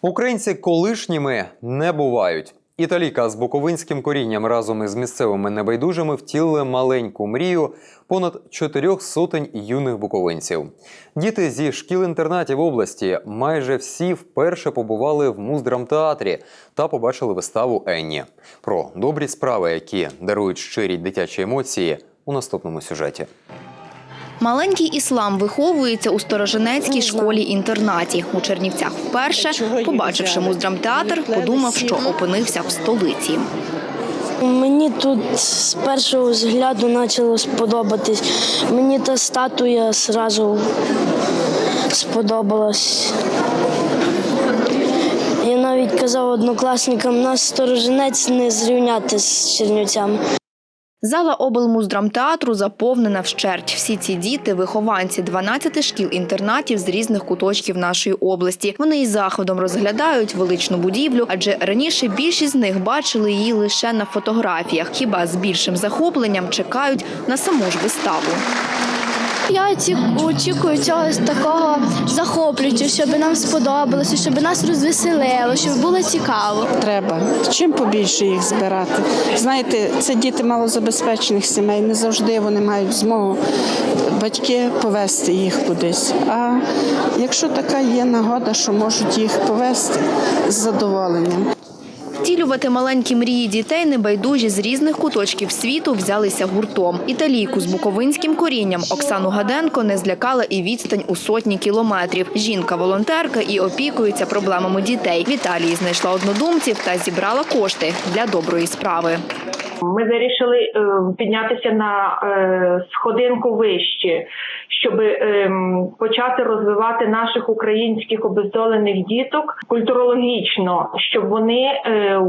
Українці колишніми не бувають. Італійка з буковинським корінням разом із місцевими небайдужими втілили маленьку мрію понад чотирьох сотень юних буковинців. Діти зі шкіл-інтернатів області майже всі вперше побували в муздрамтеатрі та побачили виставу Енні. Про добрі справи, які дарують щирі дитячі емоції, у наступному сюжеті. Маленький іслам виховується у Сторожинецькій школі-інтернаті у Чернівцях. Вперше, побачивши муздрамтеатр, подумав, що опинився в столиці. Мені тут з першого взгляду почало сподобатись. Мені та статуя одразу сподобалась. Я навіть казав однокласникам, нас сторожинець не зрівняти з чернівцями. Зала облмуздрамтеатру заповнена вщерть. Всі ці діти – вихованці 12 шкіл-інтернатів з різних куточків нашої області. Вони із заходом розглядають величну будівлю, адже раніше більшість з них бачили її лише на фотографіях. Хіба з більшим захопленням чекають на саму ж виставу. Я очікую цього такого захоплюючого, щоб нам сподобалося, щоб нас розвеселило, щоб було цікаво. Треба чим побільше їх збирати. Знаєте, це діти малозабезпечених сімей. Не завжди вони мають змогу батьки повести їх кудись. А якщо така є нагода, що можуть їх повести з задоволенням. Втілювати маленькі мрії дітей небайдужі з різних куточків світу взялися гуртом. Італійку з буковинським корінням Оксану Гаденко не злякала і відстань у сотні кілометрів. Жінка волонтерка і опікується проблемами дітей. В Італії знайшла однодумців та зібрала кошти для доброї справи. Ми вирішили е, піднятися на е, сходинку вище, щоб ем, почати розвивати наших українських обездолених діток культурологічно, щоб вони е,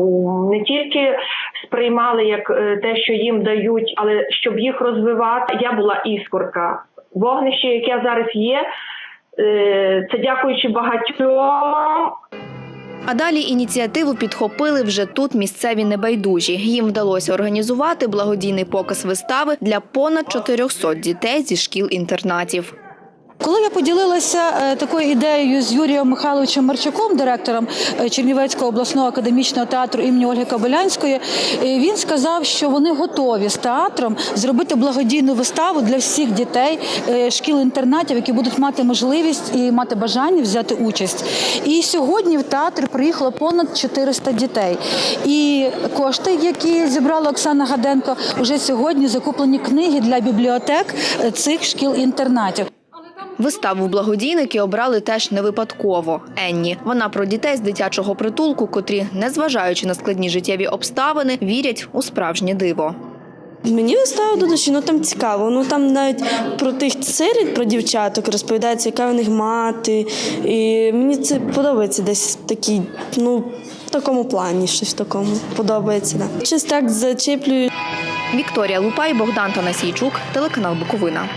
не тільки сприймали як е, те, що їм дають, але щоб їх розвивати. Я була іскорка. Вогнище, яке зараз є, е, це дякуючи багатьом А далі ініціативу підхопили вже тут місцеві небайдужі. Їм вдалося організувати благодійний показ вистави для понад 400 дітей зі шкіл-інтернатів. Коли я поділилася е, такою ідеєю з Юрієм Михайловичем Марчуком, директором е, Чернівецького обласного академічного театру імені Ольги Кобилянської, е, він сказав, що вони готові з театром зробити благодійну виставу для всіх дітей шкіл-інтернатів, які будуть мати можливість і мати бажання взяти участь. І сьогодні в театр приїхало понад 400 дітей. І кошти, які зібрала Оксана Гаденко, вже сьогодні закуплені книги для бібліотек цих шкіл-інтернатів. Виставу благодійники обрали теж не випадково. Енні. Вона про дітей з дитячого притулку, котрі, незважаючи на складні життєві обставини, вірять у справжнє диво. Мені вистава до душі, ну там цікаво. Ну там навіть про тих сиріт, про дівчаток розповідається, яка в них мати. І мені це подобається десь в такій, ну, в такому плані, щось в такому подобається. Да. Щось так зачеплює. Вікторія Лупай, Богдан Танасійчук, телеканал Буковина.